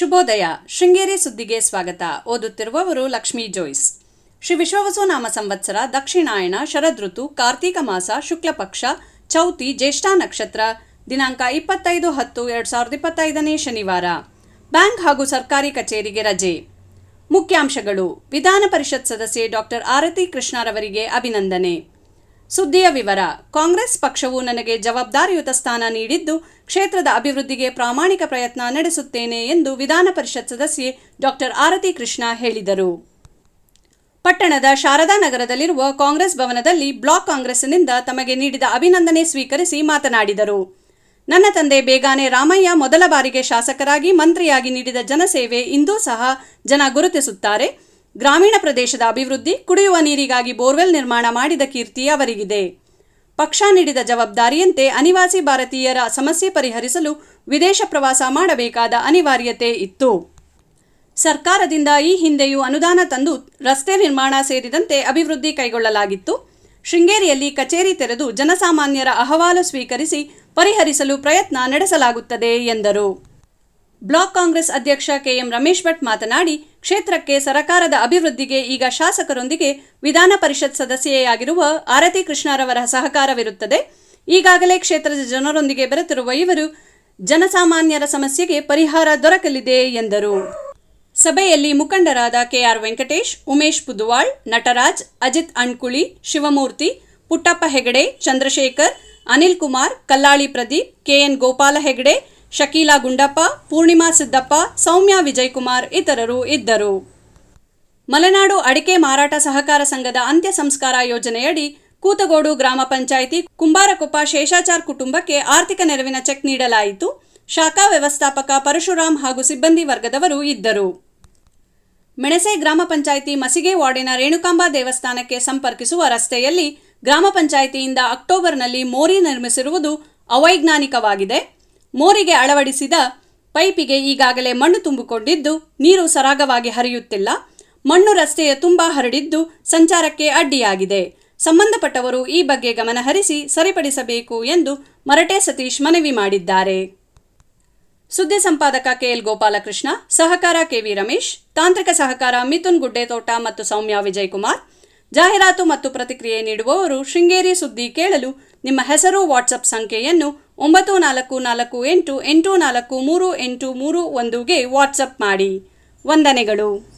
ಶುಭೋದಯ. ಶೃಂಗೇರಿ ಸುದ್ದಿಗೆ ಸ್ವಾಗತ. ಓದುತ್ತಿರುವವರು ಲಕ್ಷ್ಮೀ ಜೋಯ್ಸ್. ಶ್ರೀ ವಿಶ್ವವಸುನಾಮ ಸಂವತ್ಸರ ದಕ್ಷಿಣಾಯಣ ಶರದ್ ಋತು ಕಾರ್ತೀಕ ಮಾಸ, ಶುಕ್ಲಪಕ್ಷ, ಚೌತಿ, ಜ್ಯೇಷ್ಠ ನಕ್ಷತ್ರ, ದಿನಾಂಕ ಇಪ್ಪತ್ತೈದು ಹತ್ತು ಎರಡು ಸಾವಿರದ ಇಪ್ಪತ್ತೈದನೇ ಶನಿವಾರ. ಬ್ಯಾಂಕ್ ಹಾಗೂ ಸರ್ಕಾರಿ ಕಚೇರಿಗೆ ರಜೆ. ಮುಖ್ಯಾಂಶಗಳು. ವಿಧಾನ ಪರಿಷತ್ ಸದಸ್ಯೆ ಡಾಕ್ಟರ್ ಆರತಿ ಕೃಷ್ಣರವರಿಗೆ ಅಭಿನಂದನೆ. ಸುದ್ದಿಯ ವಿವರ. ಕಾಂಗ್ರೆಸ್ ಪಕ್ಷವು ನನಗೆ ಜವಾಬ್ದಾರಿಯುತ ಸ್ಥಾನ ನೀಡಿದ್ದು ಕ್ಷೇತ್ರದ ಅಭಿವೃದ್ಧಿಗೆ ಪ್ರಾಮಾಣಿಕ ಪ್ರಯತ್ನ ನಡೆಸುತ್ತೇನೆ ಎಂದು ವಿಧಾನ ಪರಿಷತ್ ಸದಸ್ಯೆ ಡಾಕ್ಟರ್ ಆರತಿ ಕೃಷ್ಣ ಹೇಳಿದರು. ಪಟ್ಟಣದ ಶಾರದಾ ನಗರದಲ್ಲಿರುವ ಕಾಂಗ್ರೆಸ್ ಭವನದಲ್ಲಿ ಬ್ಲಾಕ್ ಕಾಂಗ್ರೆಸ್ನಿಂದ ತಮಗೆ ನೀಡಿದ ಅಭಿನಂದನೆ ಸ್ವೀಕರಿಸಿ ಮಾತನಾಡಿದರು. ನನ್ನ ತಂದೆ ಬೇಗಾನೆ ರಾಮಯ್ಯ ಮೊದಲ ಬಾರಿಗೆ ಶಾಸಕರಾಗಿ ಮಂತ್ರಿಯಾಗಿ ನೀಡಿದ ಜನಸೇವೆ ಇಂದೂ ಸಹ ಜನ ಗುರುತಿಸುತ್ತಾರೆ. ಗ್ರಾಮೀಣ ಪ್ರದೇಶದ ಅಭಿವೃದ್ಧಿ, ಕುಡಿಯುವ ನೀರಿಗಾಗಿ ಬೋರ್ವೆಲ್ ನಿರ್ಮಾಣ ಮಾಡಿದ ಕೀರ್ತಿ ಅವರಿಗಿದೆ. ಪಕ್ಷ ನೀಡಿದ ಜವಾಬ್ದಾರಿಯಂತೆ ಅನಿವಾಸಿ ಭಾರತೀಯರ ಸಮಸ್ಯೆ ಪರಿಹರಿಸಲು ವಿದೇಶ ಪ್ರವಾಸ ಮಾಡಬೇಕಾದ ಅನಿವಾರ್ಯತೆ ಇತ್ತು. ಸರ್ಕಾರದಿಂದ ಈ ಹಿಂದೆಯೂ ಅನುದಾನ ತಂದು ರಸ್ತೆ ನಿರ್ಮಾಣ ಸೇರಿದಂತೆ ಅಭಿವೃದ್ಧಿ ಕೈಗೊಳ್ಳಲಾಗಿತ್ತು. ಶೃಂಗೇರಿಯಲ್ಲಿ ಕಚೇರಿ ತೆರೆದು ಜನಸಾಮಾನ್ಯರ ಅಹವಾಲು ಸ್ವೀಕರಿಸಿ ಪರಿಹರಿಸಲು ಪ್ರಯತ್ನ ನಡೆಸಲಾಗುತ್ತದೆ ಎಂದರು. ಬ್ಲಾಕ್ ಕಾಂಗ್ರೆಸ್ ಅಧ್ಯಕ್ಷ ಕೆಎಂ ರಮೇಶ್ ಭಟ್ ಮಾತನಾಡಿ, ಕ್ಷೇತ್ರಕ್ಕೆ ಸರಕಾರದ ಅಭಿವೃದ್ಧಿಗೆ ಈಗ ಶಾಸಕರೊಂದಿಗೆ ವಿಧಾನ ಪರಿಷತ್ ಸದಸ್ಯೆಯಾಗಿರುವ ಆರತಿ ಕೃಷ್ಣರವರ ಸಹಕಾರವಿರುತ್ತದೆ. ಈಗಾಗಲೇ ಕ್ಷೇತ್ರದ ಜನರೊಂದಿಗೆ ಬೆರೆತಿರುವ ಇವರು ಜನಸಾಮಾನ್ಯರ ಸಮಸ್ಯೆಗೆ ಪರಿಹಾರ ದೊರಕಲಿದೆ ಎಂದರು. ಸಭೆಯಲ್ಲಿ ಮುಖಂಡರಾದ ಕೆಆರ್ ವೆಂಕಟೇಶ್, ಉಮೇಶ್ ಪುದುವಾಳ್, ನಟರಾಜ್, ಅಜಿತ್ ಅಣ್ಕುಳಿ, ಶಿವಮೂರ್ತಿ, ಪುಟ್ಟಪ್ಪ ಹೆಗಡೆ, ಚಂದ್ರಶೇಖರ್, ಅನಿಲ್ ಕುಮಾರ್, ಕಲ್ಲಾಳಿ ಪ್ರದೀಪ್ ಕೆಎನ್ ಗೋಪಾಲ ಹೆಗಡೆ ಶಕೀಲಾ ಗುಂಡಪ್ಪ, ಪೂರ್ಣಿಮಾ ಸಿದ್ದಪ್ಪ, ಸೌಮ್ಯ ವಿಜಯಕುಮಾರ್ ಇತರರು ಇದ್ದರು. ಮಲೆನಾಡು ಅಡಿಕೆ ಮಾರಾಟ ಸಹಕಾರ ಸಂಘದ ಅಂತ್ಯ ಸಂಸ್ಕಾರ ಯೋಜನೆಯಡಿ ಕೂತಗೋಡು ಗ್ರಾಮ ಪಂಚಾಯಿತಿ ಕುಂಬಾರಕೊಪ್ಪ ಶೇಷಾಚಾರ್ ಕುಟುಂಬಕ್ಕೆ ಆರ್ಥಿಕ ನೆರವಿನ ಚೆಕ್ ನೀಡಲಾಯಿತು. ಶಾಖಾ ವ್ಯವಸ್ಥಾಪಕ ಪರಶುರಾಮ್ ಹಾಗೂ ಸಿಬ್ಬಂದಿ ವರ್ಗದವರು ಇದ್ದರು. ಮೆಣಸೆ ಗ್ರಾಮ ಪಂಚಾಯಿತಿ ಮಸಿಗೆ ವಾರ್ಡಿನ ರೇಣುಕಾಂಬಾ ದೇವಸ್ಥಾನಕ್ಕೆ ಸಂಪರ್ಕಿಸುವ ರಸ್ತೆಯಲ್ಲಿ ಗ್ರಾಮ ಪಂಚಾಯಿತಿಯಿಂದ ಅಕ್ಟೋಬರ್ನಲ್ಲಿ ಮೋರಿ ನಿರ್ಮಿಸಿರುವುದು ಅವೈಜ್ಞಾನಿಕವಾಗಿದೆ. ಮೋರಿಗೆ ಅಳವಡಿಸಿದ ಪೈಪಿಗೆ ಈಗಾಗಲೇ ಮಣ್ಣು ತುಂಬಿಕೊಂಡಿದ್ದು, ನೀರು ಸರಾಗವಾಗಿ ಹರಿಯುತ್ತಿಲ್ಲ. ಮಣ್ಣು ರಸ್ತೆಯ ತುಂಬ ಹರಡಿದ್ದು ಸಂಚಾರಕ್ಕೆ ಅಡ್ಡಿಯಾಗಿದೆ. ಸಂಬಂಧಪಟ್ಟವರು ಈ ಬಗ್ಗೆ ಗಮನಹರಿಸಿ ಸರಿಪಡಿಸಬೇಕು ಎಂದು ಮರಟೆ ಸತೀಶ್ ಮನವಿ ಮಾಡಿದ್ದಾರೆ. ಸುದ್ದಿ ಸಂಪಾದಕ ಕೆಎಲ್ ಗೋಪಾಲಕೃಷ್ಣ, ಸಹಕಾರ ಕೆವಿ ರಮೇಶ್, ತಾಂತ್ರಿಕ ಸಹಕಾರ ಮಿಥುನ್ ಗುಡ್ಡೆತೋಟ ಮತ್ತು ಸೌಮ್ಯ ವಿಜಯಕುಮಾರ್. ಜಾಹೀರಾತು ಮತ್ತು ಪ್ರತಿಕ್ರಿಯೆ ನೀಡುವವರು ಶೃಂಗೇರಿ ಸುದ್ದಿ ಕೇಳಲು ನಿಮ್ಮ ಹೆಸರು, ವಾಟ್ಸಪ್ ಸಂಖ್ಯೆಯನ್ನು ಒಂಬತ್ತು ನಾಲ್ಕು ನಾಲ್ಕು ಎಂಟು ಎಂಟು ನಾಲ್ಕು ಮೂರು ಎಂಟು ಮೂರು ಒಂದುಗೆ ವಾಟ್ಸಪ್ ಮಾಡಿ. ವಂದನೆಗಳು.